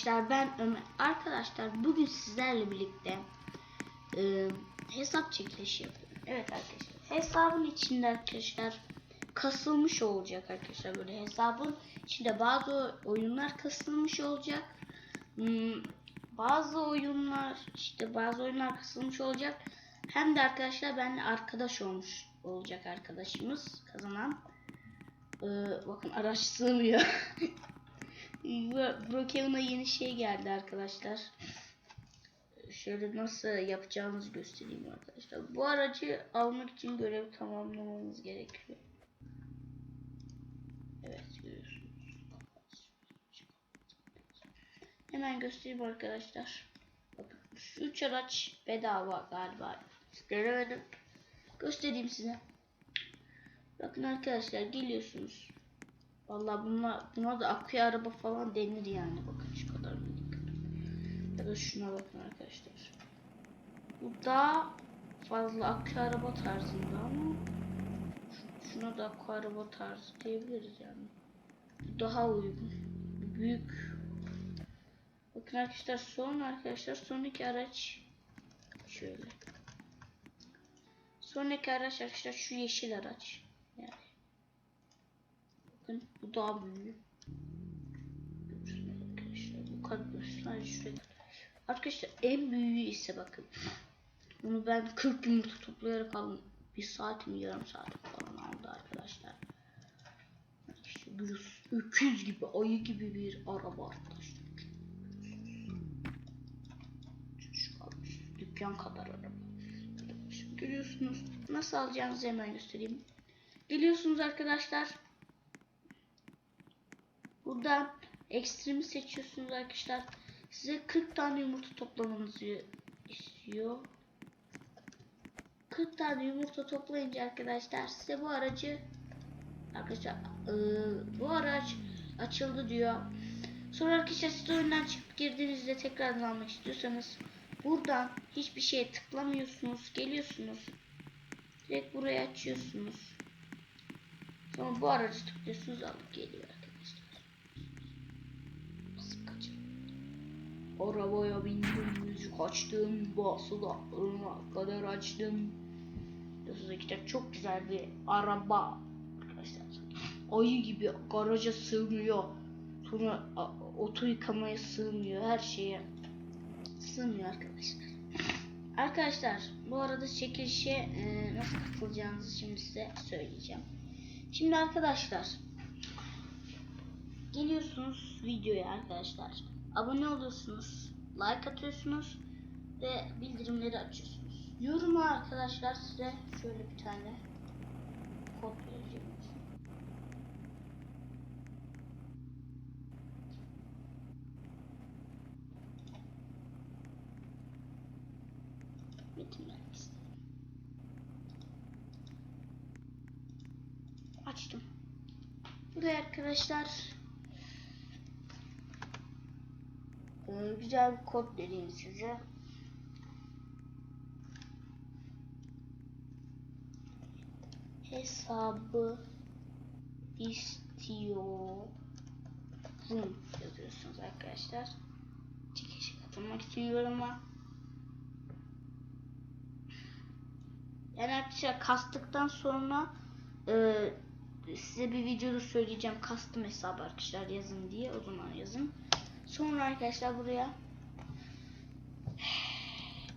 arkadaşlar ben Ömer. Arkadaşlar bugün sizlerle birlikte e, hesap çekilişi yapıyorum. Evet arkadaşlar hesabın içinde arkadaşlar kasılmış olacak arkadaşlar böyle hesabın içinde bazı oyunlar kasılmış olacak. Hmm, bazı oyunlar işte bazı oyunlar kasılmış olacak. Hem de arkadaşlar benimle arkadaş olmuş olacak arkadaşımız kazanan. Ee, bakın araç sığmıyor. Brokeman'a yeni şey geldi arkadaşlar. Şöyle nasıl yapacağımızı göstereyim arkadaşlar. Bu aracı almak için görev tamamlamanız gerekiyor. Evet görüyorsunuz. Hemen göstereyim arkadaşlar. Bakın şu üç araç bedava galiba. Göremedim. Göstereyim size. Bakın arkadaşlar geliyorsunuz. Vallahi buna, buna da aküye araba falan denir yani. Bakın şu kadar minik. Ya da şuna bakın arkadaşlar. Bu daha fazla akü araba tarzında ama şuna da akü araba tarzı diyebiliriz yani. Bu daha uygun. Büyük. Bakın arkadaşlar son arkadaşlar sonraki araç şöyle. Sonraki araç arkadaşlar şu yeşil araç. Bakın bu daha büyük. Arkadaşlar bu kadar şuraya. Arkadaşlar en büyüğü ise bakın. Bunu ben 40 yumurta toplayarak aldım. Bir saat mi yarım saat mi falan aldı arkadaşlar. İşte görüyorsunuz öküz gibi ayı gibi bir araba arkadaşlar. Kalmış. Dükkan kadar araba. Görüyorsunuz. Nasıl alacağınızı hemen göstereyim. Geliyorsunuz arkadaşlar. Burada ekstremi seçiyorsunuz arkadaşlar. Size 40 tane yumurta toplamanızı istiyor. 40 tane yumurta toplayınca arkadaşlar size bu aracı arkadaşlar eee, bu araç açıldı diyor. Sonra arkadaşlar siz oyundan çıkıp girdiğinizde tekrardan almak istiyorsanız buradan hiçbir şeye tıklamıyorsunuz. Geliyorsunuz. Direkt buraya açıyorsunuz. Sonra bu aracı tıklıyorsunuz alıp geliyor Arabaya bindim, müzik açtım, bası da ırmak kadar açtım. Arkadaşlar çok güzel bir araba arkadaşlar. Ayı gibi garaja sığmıyor. Sonra oto yıkamaya sığmıyor. Her şeye sığmıyor arkadaşlar. Arkadaşlar bu arada çekilişe e, nasıl katılacağınızı şimdi size söyleyeceğim. Şimdi arkadaşlar geliyorsunuz videoya arkadaşlar. Abone oluyorsunuz, like atıyorsunuz ve bildirimleri açıyorsunuz. Yoruma arkadaşlar size şöyle bir tane kod vereceğim. Metin vermek Açtım. Buraya arkadaşlar e, güzel bir kod vereyim size. Hesabı istiyorum yazıyorsunuz arkadaşlar. Çekişe katılmak için yoruma. Yani arkadaşlar kastıktan sonra e, size bir videoda söyleyeceğim kastım hesabı arkadaşlar yazın diye o zaman yazın. Sonra arkadaşlar buraya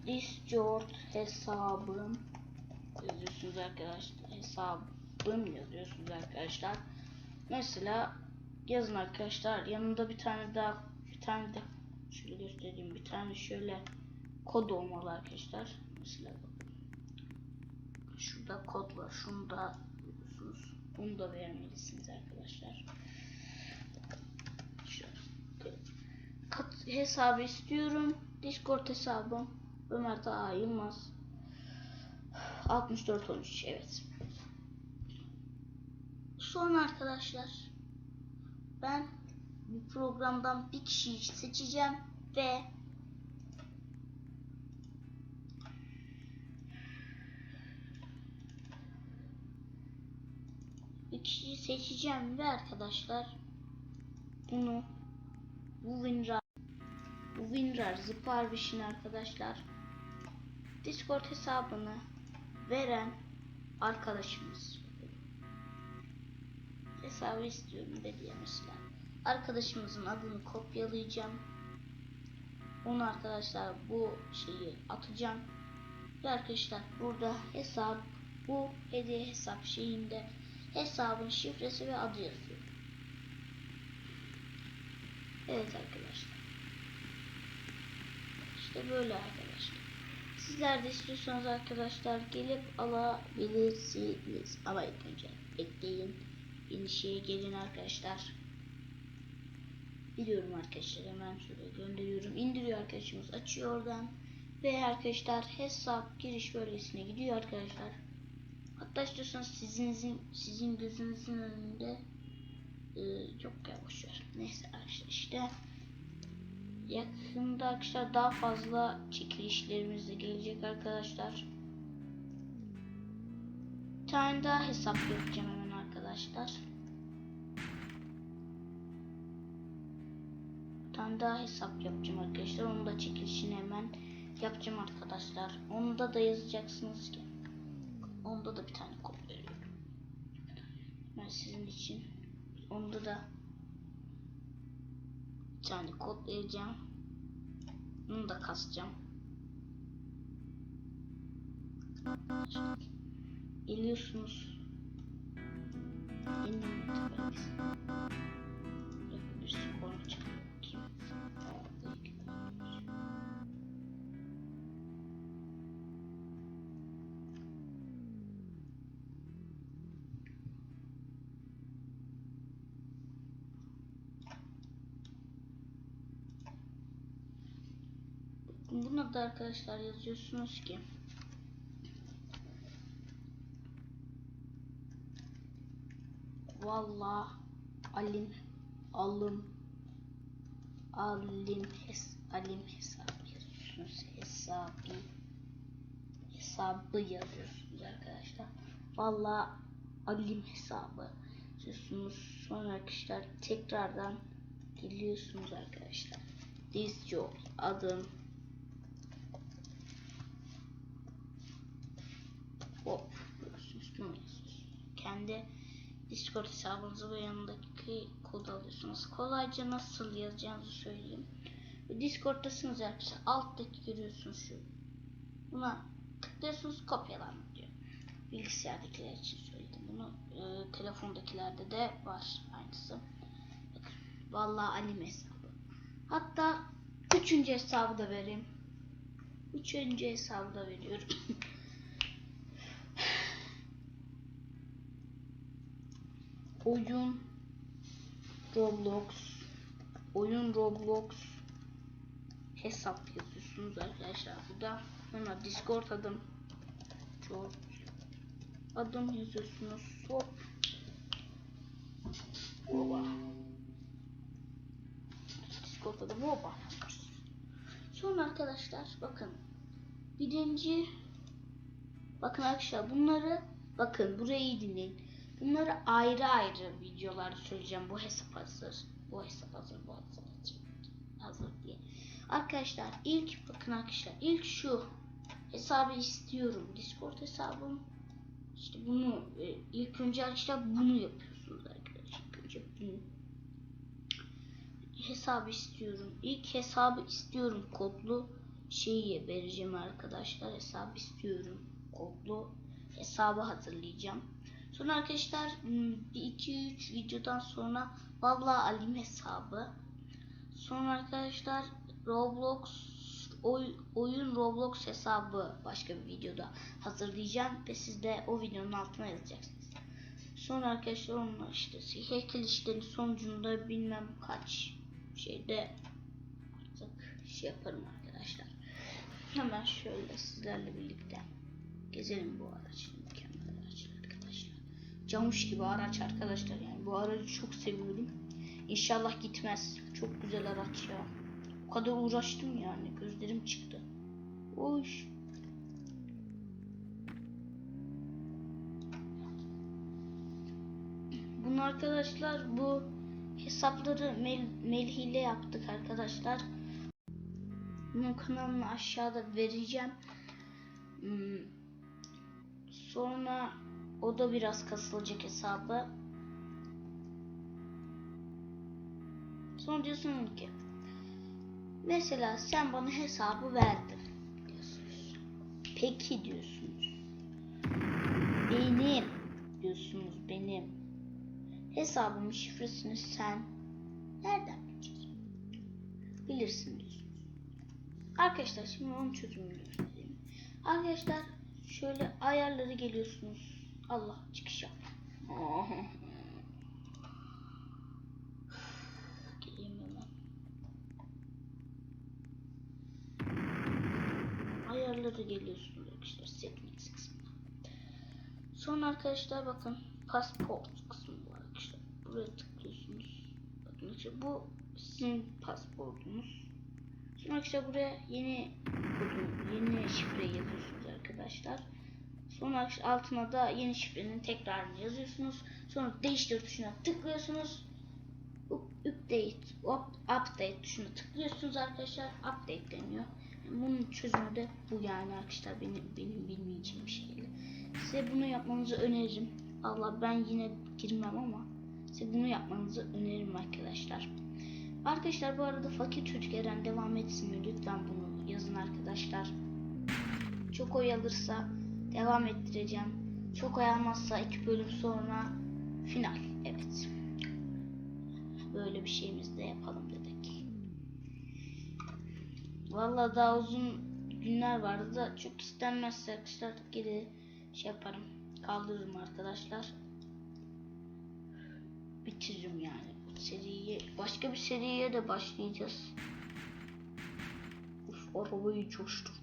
Discord hesabım yazıyorsunuz arkadaşlar. Hesabım yazıyorsunuz arkadaşlar. Mesela yazın arkadaşlar. Yanında bir tane daha bir tane de şöyle göstereyim. Bir tane şöyle kod olmalı arkadaşlar. Mesela. Şurada kod var. Şunu da. Bunu da vermelisiniz arkadaşlar. Şöyle. Kat hesabı istiyorum. Discord hesabım. Ömer Taha Yılmaz. 6413 evet. Sonra arkadaşlar ben bu programdan bir kişiyi seçeceğim ve bir kişiyi seçeceğim ve arkadaşlar bunu bu WinRAR bu WinRAR Zıparbiş'in arkadaşlar. Discord hesabını veren arkadaşımız. Hesabı istiyorum dedi mesela. Arkadaşımızın adını kopyalayacağım. Onu arkadaşlar bu şeyi atacağım. Ve arkadaşlar burada hesap bu hediye hesap şeyinde hesabın şifresi ve adı yazıyor. Evet arkadaşlar. İşte böyle arkadaşlar. Sizler de istiyorsanız arkadaşlar gelip alabilirsiniz. Ama ilk önce ekleyin. Yeni şeye gelin arkadaşlar. Biliyorum arkadaşlar hemen şöyle gönderiyorum. İndiriyor arkadaşımız açıyor oradan. Ve arkadaşlar hesap giriş bölgesine gidiyor arkadaşlar. Hatta istiyorsanız sizinizin sizin gözünüzün önünde e, çok yavaş ver. Neyse arkadaşlar işte yakında arkadaşlar daha fazla çekilişlerimiz de gelecek arkadaşlar. Bir tane daha hesap yapacağım hemen arkadaşlar. Bir tane daha hesap yapacağım arkadaşlar. Onu da çekilişini hemen yapacağım arkadaşlar. Onda da yazacaksınız ki. Onda da bir tane kod veriyorum. Ben sizin için. Onda da bir tane kod vereceğim. Bunu da kasacağım. Geliyorsunuz. Yeni Da arkadaşlar yazıyorsunuz ki. Valla alim alım alim hes alim hesabı yazıyorsunuz. Hesabı hesabı yazıyorsunuz arkadaşlar. Valla alim hesabı yazıyorsunuz. Sonra arkadaşlar tekrardan diliyorsunuz arkadaşlar. Dizci ol adım hop görüyorsunuz bunu yazıyorsunuz kendi Discord hesabınızı ve yanındaki kodu alıyorsunuz. Kolayca nasıl yazacağınızı söyleyeyim. Discord'tasınız arkadaşlar. Alttaki görüyorsunuz şu. Buna tıklıyorsunuz kopyalan diyor. Bilgisayardakiler için söyledim bunu. E, telefondakilerde de var aynısı. Bakın. Vallahi anim hesabı. Hatta üçüncü hesabı da vereyim. Üçüncü hesabı da veriyorum. oyun. Roblox. Oyun Roblox. Hesap yazıyorsunuz arkadaşlar. Burada sonra Discord adım. Adım yazıyorsunuz. Hop. Oba. Discord adım. Oba. Sonra arkadaşlar bakın. Birinci. Bakın arkadaşlar bunları bakın. Burayı dinleyin Bunları ayrı ayrı videolarda söyleyeceğim. Bu hesap hazır. Bu hesap hazır. Bu hesap hazır. Hazır diye. Arkadaşlar ilk bakın arkadaşlar ilk şu hesabı istiyorum. Discord hesabım. İşte bunu e, ilk önce arkadaşlar bunu yapıyorsunuz arkadaşlar. İlk önce bunu hesabı istiyorum. İlk hesabı istiyorum kodlu şeyi vereceğim arkadaşlar. Hesabı istiyorum. Kodlu hesabı hazırlayacağım. Sonra arkadaşlar 2-3 videodan sonra Vallahi Alim hesabı. Sonra arkadaşlar Roblox oy, oyun Roblox hesabı başka bir videoda hazırlayacağım ve siz de o videonun altına yazacaksınız. Sonra arkadaşlar onlar işte heykel işlerin sonucunda bilmem kaç şeyde artık şey yaparım arkadaşlar. Hemen şöyle sizlerle birlikte gezelim bu aracı camış gibi araç arkadaşlar yani bu aracı çok seviyorum. İnşallah gitmez. Çok güzel araç ya. O kadar uğraştım yani gözlerim çıktı. Oş. Bunu arkadaşlar bu hesapları mail, mail yaptık arkadaşlar. Bunun kanalını aşağıda vereceğim. Hmm. Sonra o da biraz kasılacak hesabı. Sonra diyorsun ki mesela sen bana hesabı verdin diyorsunuz. Peki diyorsunuz. Benim diyorsunuz benim. Hesabımın şifresini sen nereden bileceksin? Bilirsin diyorsunuz. Arkadaşlar şimdi onun çözümünü. Arkadaşlar şöyle ayarları geliyorsunuz. Allah çıkış yap. Geleyim hemen. Ayarları geliyorsunuz arkadaşlar settings kısmına. Sonra arkadaşlar bakın passport kısmı var arkadaşlar. Buraya tıklıyorsunuz. Bakın işte bu sizin pasportunuz. Sonra arkadaşlar buraya yeni yeni şifre yazıyorsunuz arkadaşlar. Sonra altına da yeni şifrenin tekrarını yazıyorsunuz. Sonra değiştir tuşuna tıklıyorsunuz. Update, up- update tuşuna tıklıyorsunuz arkadaşlar. Update deniyor. Bunun çözümü de bu yani arkadaşlar benim benim bilmeyeceğim bir şeydi. Size bunu yapmanızı öneririm. Allah ben yine girmem ama size bunu yapmanızı öneririm arkadaşlar. Arkadaşlar bu arada fakir çocuk Eren devam etsin mi? Lütfen bunu yazın arkadaşlar. Çok oy alırsa devam ettireceğim. Çok oy almazsa iki bölüm sonra final. Evet. Böyle bir şeyimiz de yapalım dedik. Vallahi daha uzun günler vardı da çok istenmezse arkadaşlar geri şey yaparım. Kaldırırım arkadaşlar. Bitiririm yani bu seriyi. Başka bir seriye de başlayacağız. Uf arabayı coşturdum.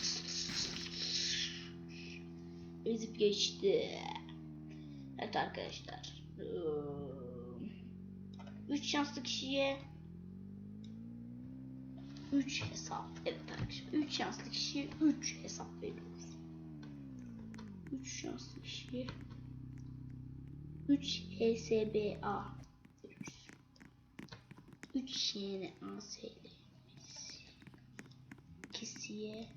Ezip geçti. Evet arkadaşlar. 3 şanslı kişiye 3 hesap. Evet arkadaşlar. 3 şanslı kişiye 3 hesap veriyoruz. 3 şanslı kişiye 3 HSBA veriyoruz. 3 yeni ASL kişiye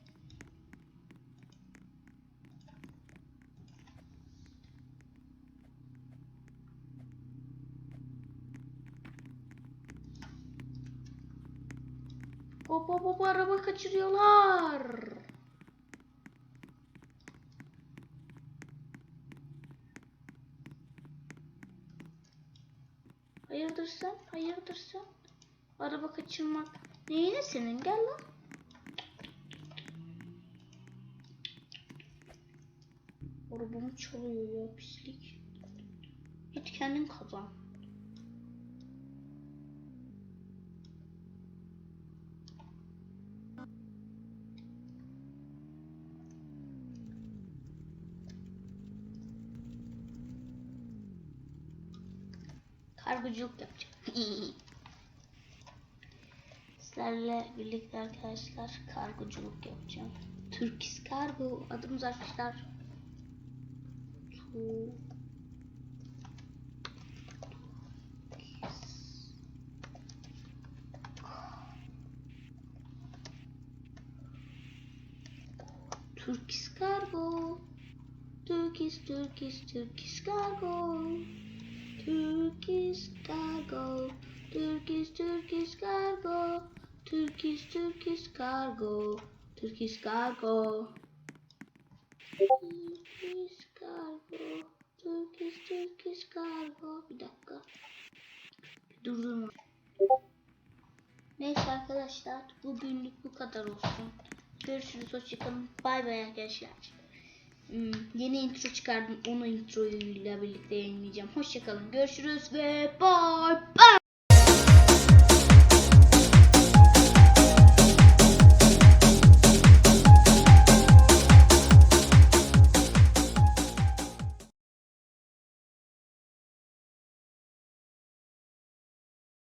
Hop hop hop araba kaçırıyorlar. Hayırdır sen? Hayırdır sen? Araba kaçırmak neyine senin? Gel lan. Arabamı çalıyor ya pislik. Git kendin kazan. Kargoculuk yapacağım. Sizlerle birlikte arkadaşlar kargoculuk yapacağım. Turkish Kargo adımız arkadaşlar. Tu- Turkish Kargo. Turkish, Turkish, Turkish Kargo. Turkish Cargo, Turkish Turkish Cargo, Turkish Turkish Cargo, Turkish Cargo. Turkish Cargo, Turkish Turkish Cargo. Bir dakika. Durdurma. Neyse arkadaşlar bugünlük bu kadar olsun. Görüşürüz hoşçakalın. Bay bay arkadaşlar. Hmm, yeni intro çıkardım. Onu introyla birlikte yayınlayacağım. Hoşçakalın. Görüşürüz ve bye bye.